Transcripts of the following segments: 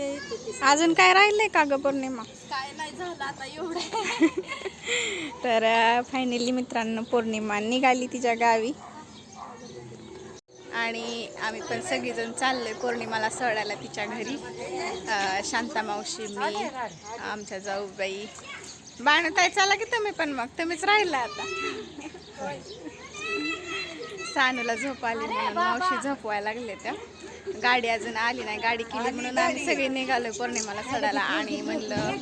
अजून काय राहिलंय का ग पौर्णिमा? काय नाही झालं आता एवढं. तर फायनली मित्रांनो पौर्णिमा निघाली तिच्या गावी. आणि आम्ही पण सगळीजण चाललोय पौर्णिमाला सोडायला तिच्या घरी. शांता मावशी मी आमच्या जाऊबाई. बाणताय चला की तुम्ही पण मग. तुम्हीच राहिला आता. सानूला झोप आली म्हणून मावशी झोपवायला लागले त्या. गाडी अजून आली नाही. गाडी केली म्हणून आम्ही सगळे निघालोय पौर्णिमाला चढायला. आणि म्हणलं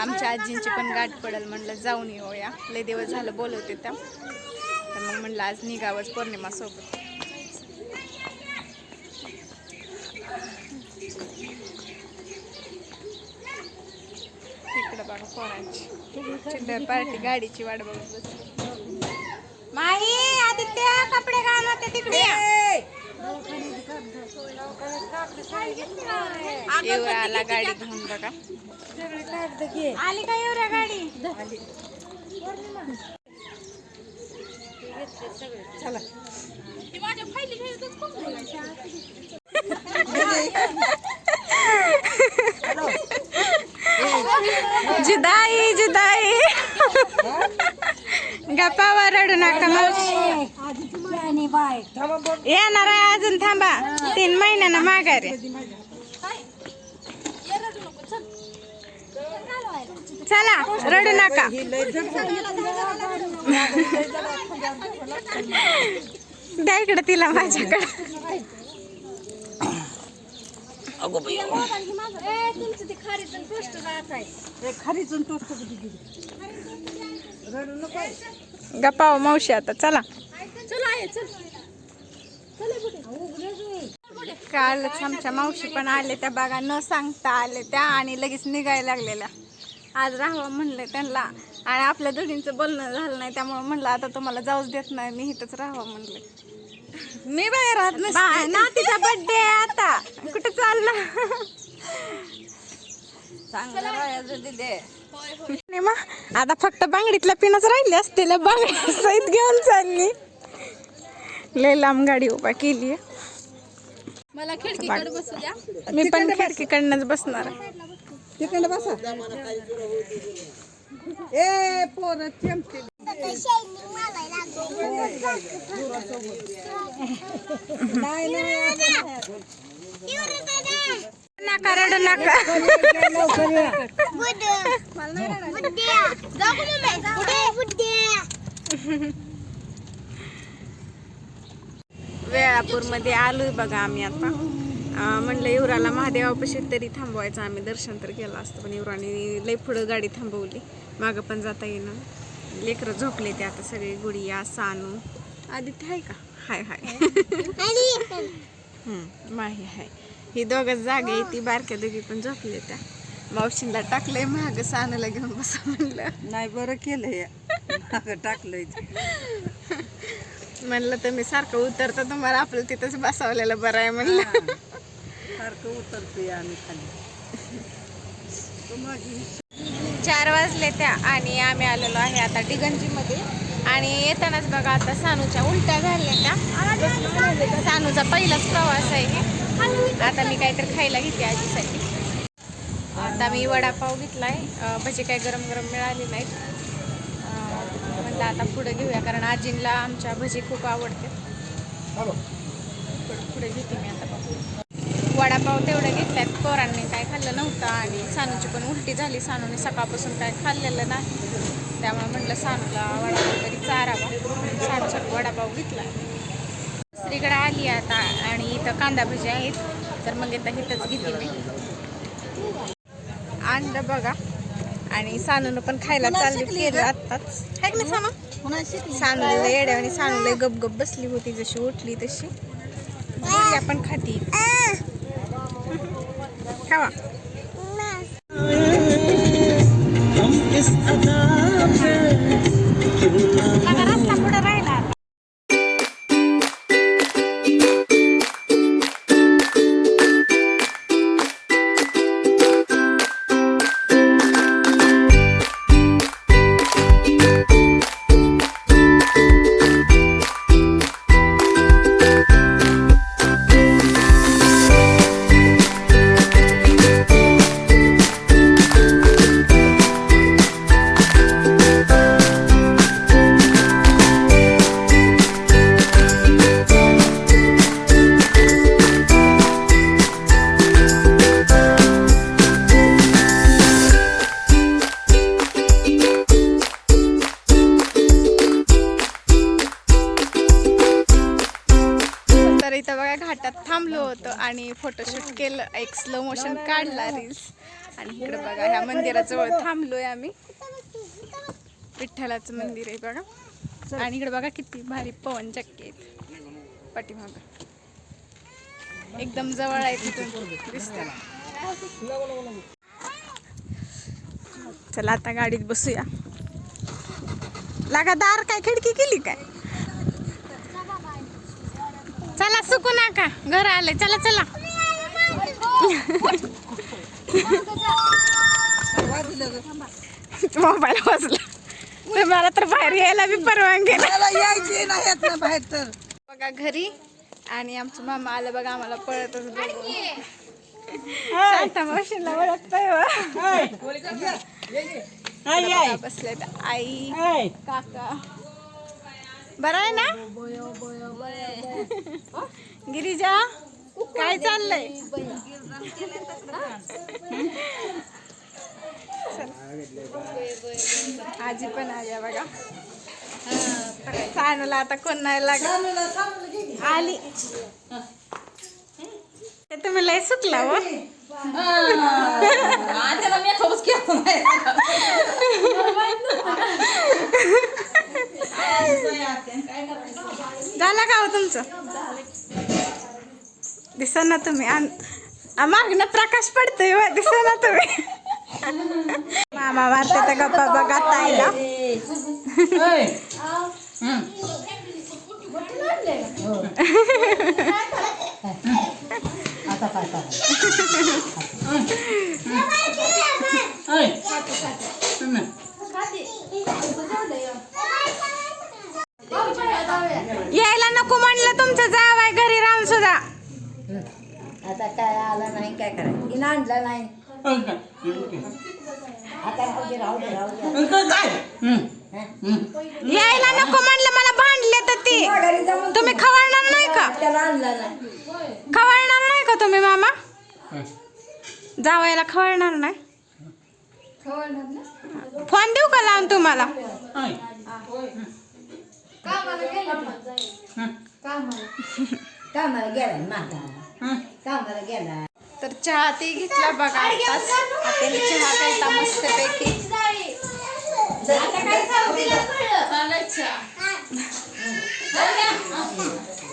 आमच्या आजींची पण गाठ पडेल. म्हणलं जाऊन येऊया. लय दिवस झालं बोलवते त्या. तर मग म्हणलं आज निघावंच पौर्णिमा सोबत इकडं बघा पोरांची. चिल्लर पार्टी गाडीची वाट बघत बसली. माई आदित्य कपडे घाल होते तिकडे. येऊर आला गाडी घेऊन बघा. आली का गाडी जुदाई जुदाई. गप्पा रडू नका. येणार आहे अजून थांबा. तीन महिन्यानं माघारी. चला रडू नका. द्या इकडे तिला माझ्याकडे. गप्पा हो, मावशी आता. चला. चल आहे चल. कालच आमच्या मावशी पण आले त्या बागा न सांगता आले त्या आणि लगेच निघायला लागलेल्या. आज राहावं म्हणले त्यांना आणि आपल्या दोघींचं बोलणं झालं नाही त्यामुळे म्हणलं आता तुम्हाला जाऊच देत नाही मी इथंच राहावं म्हणले. मी बाहेर राहत नसते. ना तिचा बर्थडे आता. कुठे चाललं? नाही आता फक्त बांगडीतल्या पिनच राहिली असतील बांगडी सहित घेऊन चालली. लय लांब गाडी उभा केली मला खिडकीकडे बसू द्या. मी पण खिडकीकडनंच बसणार आहे. तिकडे बसा. ए पोर चमचे नाही नाही नका रडू नका. वेळापूर वेळापूरमध्ये आलो बघा आम्ही आता. म्हणलं युवराला महादेवापाशी तरी थांबवायचं. आम्ही दर्शन तर केलं असतं पण युवराने लई पुढं गाडी थांबवली. मागं पण जाता येईना. लेकरं झोपले ते आता सगळे गुडिया सानू. आदित्य आहे का? हाय हाय. माही हाय ही दोघं जागे ती बारक्या दोघी पण झोपले त्या. मावशींना टाकलंय महाग सानूला घेऊन बसा म्हणलं. नाही बरं केलं मागं टाकलंय म्हणलं तुम्ही सारखं उतरता तुम्हाला आपलं तिथंच बसवलेलं बरं आहे म्हणलं. सारखं उतरतोय आम्ही खाली. चार वाजले त्या आणि आम्ही आलेलो आहे आता डिगंजीमध्ये. आणि येतानाच बघा आता सानूच्या उलट्या झाल्या त्या. सानूचा पहिलाच प्रवास आहे. आता मी काहीतरी खायला घेते आजीसाठी. आता मी वडापाव घेतलाय. अं, भजी काही गरम गरम मिळाली नाहीत. अं, म्हणलं आता पुढे घेऊया कारण आजींला आमच्या भजी खूप आवडते. पुढे पुढे घेते मी आता पाव वडापाव तेवढे घेतल्यात पोरांनी काय खाल्लं नव्हतं आणि सानूची पण उलटी झाली. सानूने सकाळपासून काय खाल्लेलं नाही. त्यामुळे म्हटलं सानूला वडापाव तरी चारावा. सानूसाठी वडापाव घेतला. दुसरीकडे आली आता आणि इथं कांदा भजी आहेत. तर मग आता इथंच घेते मी. आणलं बघा. आणि सानूनं पण खायला चालू केलं आत्ताच. है ना सानू? सानूला येड्या आणि सानूला गप गप बसली होती जशी उठली तशी. आपण खाती. खावा. होतं आणि फोटोशूट केलं एक स्लो मोशन काढला रील्स आणि इकडे बघा ह्या मंदिराजवळ थांबलोय आम्ही. विठ्ठलाचं मंदिर आहे बघा. आणि इकडे बघा किती भारी पवन चक्की आहेत. पाठीमाग. एकदम जवळ आहे तिथून. दिसतं चला आता गाडीत बसूया. लागा दार काय खिडकी केली काय? चला सुकू नका. घर आले चला चला. मोबाईल वाजला. तर मला तर बाहेर यायला बी परवानगी यायची नाही बाहेर तर. बघा घरी आणि आमचं मामा आलं बघा आम्हाला पळतच बघू. शांता मावशीला ओळखतोय हो. बसले आई काका. बरं आहे ना? गिरिजा काय चाललंय? चला. आजी पण आल्या बघा. सानूला आता कोण नाही लागत. आली. तुम्ही लय सुकला हो. झालं का हो तुमचं? दिसा ना तुम्ही. मागणं प्रकाश पडतोय दिसा ना तुम्ही. मामा मारते तर गप्पा बघा ताईला. यायला नको म्हणलं तुमचं जावाय घरी राहून सुद्धा आता काय आलं नाही आणलं नाही. आता राहू दे राहू दे. राहू दे यायला नको म्हणलं मला भांडले तर ती. घरी तुम्ही खवळणार नाही का? त्याला आणलं नाही. खवळणार नाही का तुम्ही मामा? जावायला खवळणार नाही? फोन देऊ का लावून तुम्हाला? कामाला गेला. तर चहा ते घेतला बघा आताच आपण चहा प्यायचा मस्त पैकी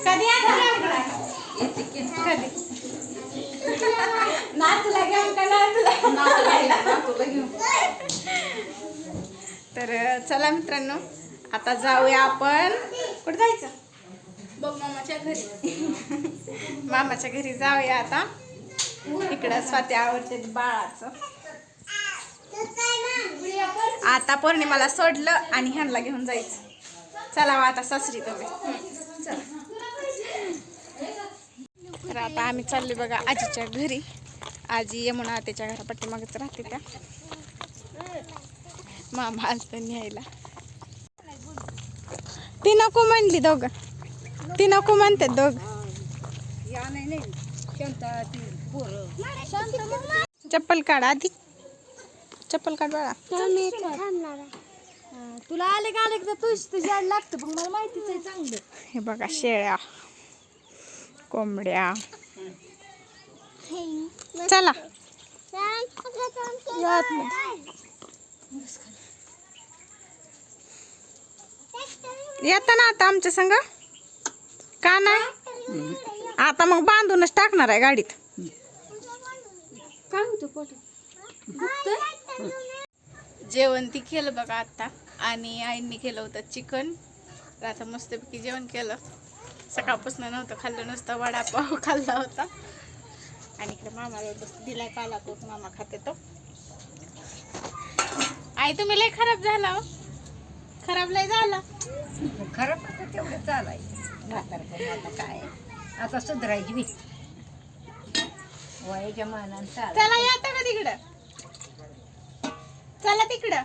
कधी? कधी? नातूला घेऊन का नातूला? तर चला मित्रांनो आता जाऊया आपण. कुठे जायचं? बघ मामाच्या घरी. मामाच्या घरी जाऊया आता. इकडं स्वाती आवडते बाळाचं. आता पौर्णिमाला सोडलं आणि ह्यांना घेऊन जायचं. चला हो आता सासरी तुम्ही. चला तर आता आम्ही चाललो बघा आजीच्या घरी. आजी यमुना त्याच्या घरा पाठीमागच राहते त्या. मामा असत न्यायला. ती नको म्हणली दोघं. ती नको म्हणते दोघं. चप्पल काढ आधी. चप्पल काढ बाळा. तुला आले का आले का तुझ तुझ्या लागतं पण मला माहितीच आहे चांगलं. हे बघा शेळ्या कोंबड्या. चला. येता ना आता आमच्या संग? का नाही? आता मग बांधूनच टाकणार आहे गाडीत. काय होतं पोट जेवण ती केलं बघा आता आणि आईंनी केलं होतं चिकन. तर आता मस्तपैकी जेवण केलं. सकाळपासून नव्हतं खाल्लं नुसतं वडापाव खाल्ला होता. आणि इकडे मामाला बस दिलाय काला कोट मामा खाते तो. आई तुम्ही लय खराब झाला हो. खराब लय झाला. खरं आता तेवढं आता काय? आता सुधारायची वयाच्या मानानं चाल चला येतं का तिकडं? चला तिकडं.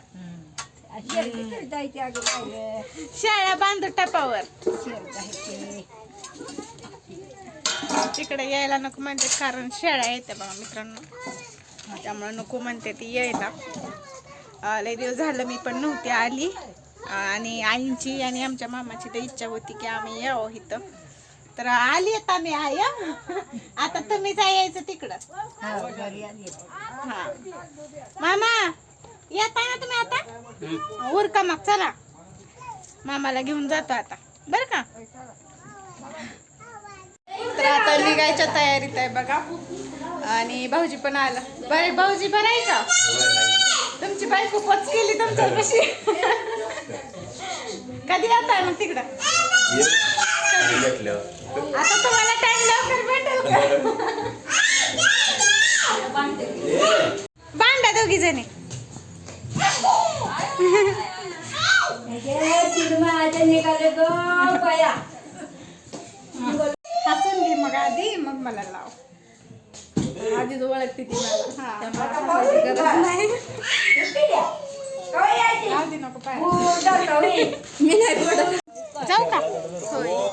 जायचे अगं काय शेळ्या बांधू टपावर. शेर जायचे तिकडे यायला नको म्हणते कारण शेळ्या येते बघा मित्रांनो. त्यामुळे नको म्हणते ती यायला. अं, लय दिवस झालं मी पण नव्हती आली. अं, आणि आईंची आणि आमच्या मामाची तर इच्छा होती की आम्ही यावं इथं. तर आली आता मी आय आता तुम्ही यायचं तिकडं. हा हा. मामा येता ना तुम्ही आता? उरका मग चला. मामाला घेऊन जातो आता. बर का? तर आता निघायच्या तयारीत आहे बघा. आणि भाऊजी पण आला. बरे भाऊजी बरं आहे का तुमची बायको पोच केली तुमच्यापाशी. कधी येताय मग तिकडं? आता तुम्हाला टाइम लवकर भेटेल का? भांडा दोघी जणी. हसून घे मग आधी मग मला लाव. आधी तू ओळखते ती मला. हा मला हसायची गरज नाही. आधी नको पाय. मी नाही रडत जाऊ का? होय.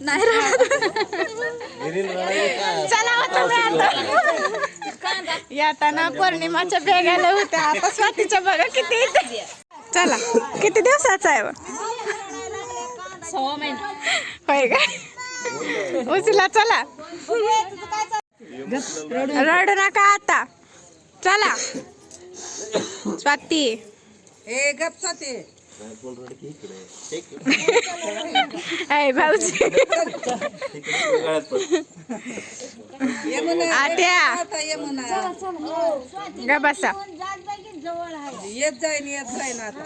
नाही रडत चला हो आता. येताना पौर्णिमाच्या बेगाला होत्या. आता स्वातीच्या बघा किती. चला किती दिवसाचा आहे महिना. होय का? उचला चला. रडू नका आता. चला. स्वाती. ए गपसा ते ऐ भाऊजी. ये म्हणा आत्या. आता ये म्हणा ग बसा. येत जाईन येत जाईन आता.